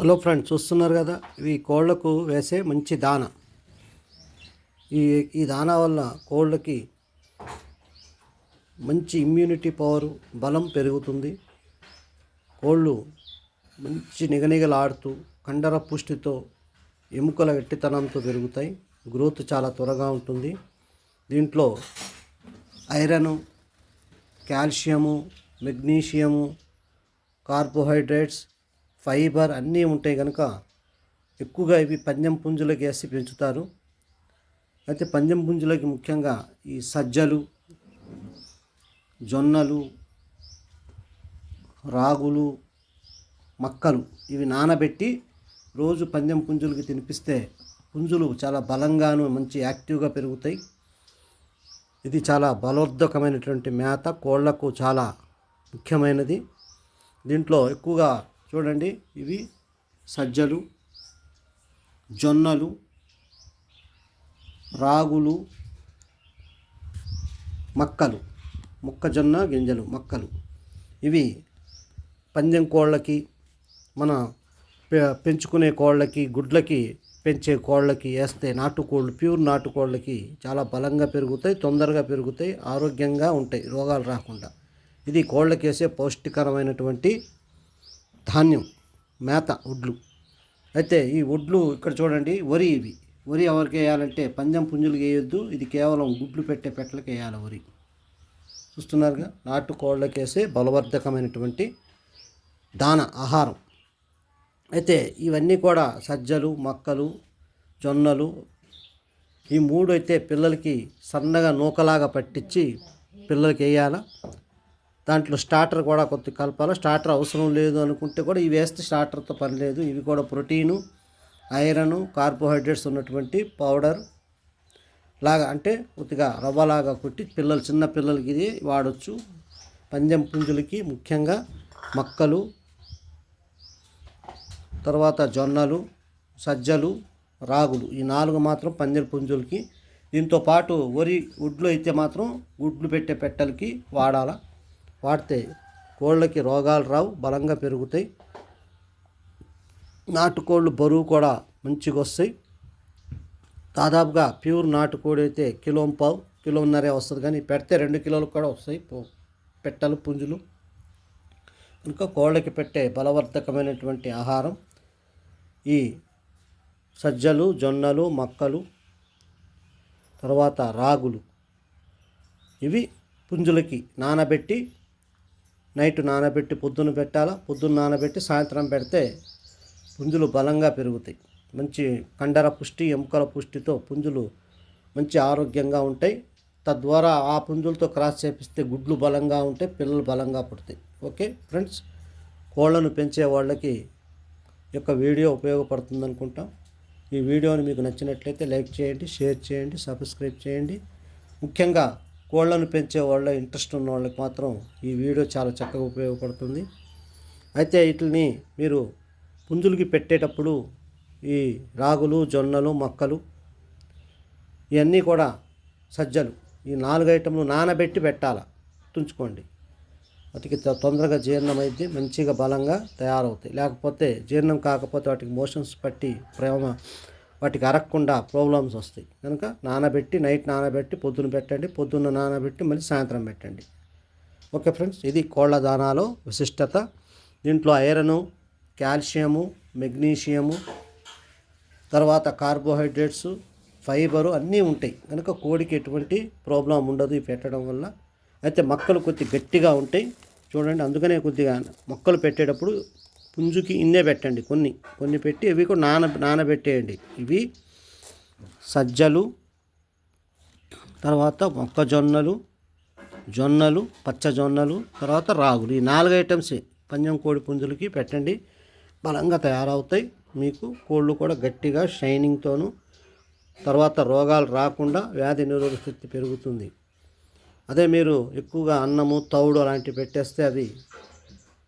Hello friends చూస్తున్నారు కదా? ఇవి కోళ్ళకు వేసే మంచి దాన. ఈ ఈ దానా వల్ల కోళ్ళకి మంచి ఇమ్యూనిటీ పవర్ బలం పెరుగుతుంది. కోళ్ళు మంచి నిగనిగలాడుతూ కండర పుష్టితో ఎముకల గట్టితనంతో పెరుగుతాయి. గ్రోత్ చాలా త్వరగా ఉంటుంది. దీంట్లో iron calcium magnesium carbohydrates fibre అన్నీ ఉంటాయి కనుక ఎక్కువగా ఇవి పందెం పుంజులకు వేసి పెంచుతారు. అయితే పందెం పుంజులకి ముఖ్యంగా ఈ సజ్జలు జొన్నలు రాగులు మక్కలు ఇవి నానబెట్టి రోజు పందెం పుంజులకి తినిపిస్తే పుంజులు చాలా బలంగాను మంచి యాక్టివ్గా పెరుగుతాయి. ఇది చాలా బలోర్ధకమైనటువంటి మేత కోళ్ళకు చాలా ముఖ్యమైనది. దీంట్లో ఎక్కువగా చూడండి ఇవి సజ్జలు జొన్నలు రాగులు మక్కలు మొక్కజొన్న గింజలు మక్కలు. ఇవి పందెం కోళ్ళకి మన పెంచుకునే కోళ్ళకి గుడ్లకి పెంచే కోళ్ళకి వేస్తే నాటుకోళ్ళు ప్యూర్ నాటుకోళ్ళకి చాలా బలంగా పెరుగుతాయి తొందరగా పెరుగుతాయి ఆరోగ్యంగా ఉంటాయి రోగాలు రాకుండా. ఇది కోళ్ళకి వేసే పౌష్టికరమైనటువంటి ధాన్యం మేత వడ్లు. అయితే ఈ వడ్లు ఇక్కడ చూడండి వరి ఇవి. వరి ఎవరికి వేయాలంటే పందెం పుంజులకు వేయొద్దు. ఇది కేవలం గుడ్లు పెట్టే పెట్టలకు వేయాలి వరి. చూస్తున్నారుగా? నాటు కోళ్ళకి వేసే బలవర్ధకమైనటువంటి దాన ఆహారం. అయితే ఇవన్నీ కూడా సజ్జలు మొక్కలు జొన్నలు ఈ మూడు అయితే పిల్లలకి సన్నగా నూకలాగా పట్టించి పిల్లలకి వేయాలా? దాంట్లో స్టార్టర్ కూడా కొద్ది కలపాలి. స్టార్టర్ అవసరం లేదు అనుకుంటే కూడా ఇవి వేస్తే స్టార్టర్తో పని లేదు. ఇవి కూడా ప్రోటీను ఐరన్ కార్బోహైడ్రేట్స్ ఉన్నటువంటి పౌడర్ లాగా అంటే కొద్దిగా రవ్వలాగా కొట్టి పిల్లలు చిన్న పిల్లలకి ఇది వాడచ్చు. పందెం పుంజులకి ముఖ్యంగా మక్కలు తర్వాత జొన్నలు సజ్జలు రాగులు. ఈ నాలుగు మాత్రం పందెం పుంజులకి. దీంతో పాటు వరి గుడ్లు అయితే మాత్రం గుడ్లు పెట్టే పెట్టలకి వాడాలా. వాడితే కోళ్ళకి రోగాలు రావు బలంగా పెరుగుతాయి. నాటుకోళ్ళు బరువు కూడా మంచిగా వస్తాయి. దాదాపుగా ప్యూర్ నాటుకోడి అయితే కిలో పావు కిలోన్నరే వస్తుంది. కానీ పెడితే రెండు కిలోలు కూడా వస్తాయి. పెట్టలు పుంజులు. కనుక కోళ్ళకి పెట్టే బలవర్ధకమైనటువంటి ఆహారం ఈ సజ్జలు జొన్నలు మక్కలు తర్వాత రాగులు. ఇవి పుంజులకి నానబెట్టి నైట్ నానబెట్టి పొద్దున పెట్టాలా? పొద్దున్న నానబెట్టి సాయంత్రం పెడితే పుంజులు బలంగా పెరుగుతాయి. మంచి కండర పుష్టి ఎముకల పుష్టితో పుంజులు మంచి ఆరోగ్యంగా ఉంటాయి. తద్వారా ఆ పుంజులతో క్రాస్ చేపిస్తే గుడ్లు బలంగా ఉంటాయి పిల్లలు బలంగా పుడతాయి. Okay friends? కోళ్ళను పెంచే వాళ్ళకి యొక్క వీడియో ఉపయోగపడుతుంది అనుకుంటాం. ఈ వీడియోని మీకు నచ్చినట్లయితే లైక్ చేయండి షేర్ చేయండి సబ్స్క్రైబ్ చేయండి. ముఖ్యంగా కోళ్ళను పెంచే వాళ్ళ ఇంట్రెస్ట్ ఉన్న వాళ్ళకి మాత్రం ఈ వీడియో చాలా చక్కగా ఉపయోగపడుతుంది. అయితే వీటిని మీరు పుంజులకి పెట్టేటప్పుడు ఈ రాగులు జొన్నలు మొక్కలు ఇవన్నీ కూడా సజ్జలు. ఈ నాలుగు ఐటెంలు నానబెట్టి పెట్టాల? తుంచుకోండి. వాటికి తొందరగా జీర్ణమైద్ది మంచిగా బలంగా తయారవుతాయి. లేకపోతే జీర్ణం కాకపోతే వాటికి మోషన్స్ పట్టి ప్రేమ వాటికి అరగకుండా ప్రాబ్లమ్స్ వస్తాయి. కనుక నానబెట్టి నైట్ నానబెట్టి పొద్దున పెట్టండి. పొద్దున్న నానబెట్టి మళ్ళీ సాయంత్రం పెట్టండి. ఓకే ఫ్రెండ్స్ ఇది కోళ్ళ దానాలో విశిష్టత. దీంట్లో ఐరను కాల్షియము మెగ్నీషియము తర్వాత కార్బోహైడ్రేట్స్ ఫైబరు అన్నీ ఉంటాయి. కనుక కోడికి ఎటువంటి ప్రాబ్లం ఉండదు ఇవి పెట్టడం వల్ల. అయితే మొక్కలు కొద్ది గట్టిగా ఉంటాయి. చూడండి అందుకనే కొద్దిగా మొక్కలు పెట్టేటప్పుడు పుంజుకి ఇన్నే పెట్టండి కొన్ని కొన్ని పెట్టి ఇవి కూడా నాన నానబెట్టేయండి. ఇవి సజ్జలు తర్వాత మొక్కజొన్నలు జొన్నలు పచ్చ జొన్నలు తర్వాత రాగులు. ఈ నాలుగు ఐటమ్స్. పంజం కోడి పుంజులకి పెట్టండి. బలంగా తయారవుతాయి. మీకు కోళ్ళు కూడా గట్టిగా షైనింగ్తోను తర్వాత రోగాలు రాకుండా వ్యాధి నిరోధక శక్తి పెరుగుతుంది. అదే మీరు ఎక్కువగా అన్నము తౌడు అలాంటివి పెట్టేస్తే అవి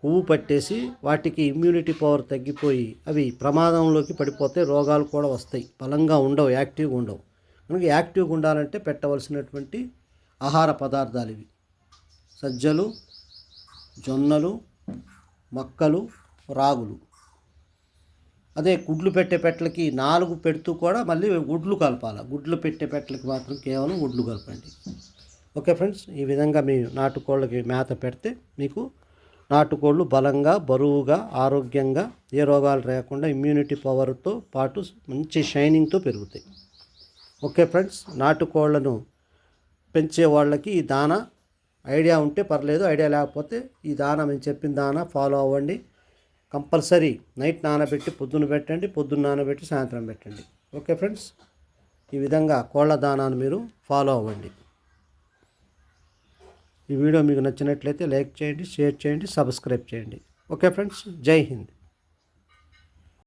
కొవ్వు పట్టేసి వాటికి ఇమ్యూనిటీ పవర్ తగ్గిపోయి అవి ప్రమాదంలోకి పడిపోతే రోగాలు కూడా వస్తాయి. బలంగా ఉండవు యాక్టివ్గా ఉండవు. కనుక యాక్టివ్గా ఉండాలంటే పెట్టవలసినటువంటి ఆహార పదార్థాలు ఇవి. సజ్జలు జొన్నలు మొక్కలు రాగులు. అదే గుడ్లు పెట్టే పెట్టలకి నాలుగు పెడుతూ కూడా మళ్ళీ గుడ్లు కలపాలి. గుడ్లు పెట్టే పెట్టలకి మాత్రం కేవలం గుడ్లు కలపండి. ఓకే ఫ్రెండ్స్ ఈ విధంగా మీ నాటుకోళ్ళకి మేత పెడితే మీకు నాటుకోళ్ళు బలంగా బరువుగా ఆరోగ్యంగా ఏ రోగాలు లేకుండా ఇమ్యూనిటీ పవర్తో పాటు మంచి షైనింగ్తో పెరుగుతాయి. ఓకే ఫ్రెండ్స్ నాటుకోళ్ళను పెంచే వాళ్ళకి ఈ దానా ఐడియా ఉంటే పర్లేదు ఐడియా లేకపోతే ఈ దానా మేము చెప్పిన దానా ఫాలో అవ్వండి. కంపల్సరీ నైట్ నానబెట్టి పొద్దున పెట్టండి పొద్దున్న నానబెట్టి సాయంత్రం పెట్టండి. ఓకే ఫ్రెండ్స్ ఈ విధంగా కోళ్ళ దానాను మీరు ఫాలో అవ్వండి. ఈ వీడియో మీకు నచ్చినట్లయితే లైక్ చేయండి షేర్ చేయండి సబ్స్క్రైబ్ చేయండి. ఓకే ఫ్రెండ్స్ జై హింద్.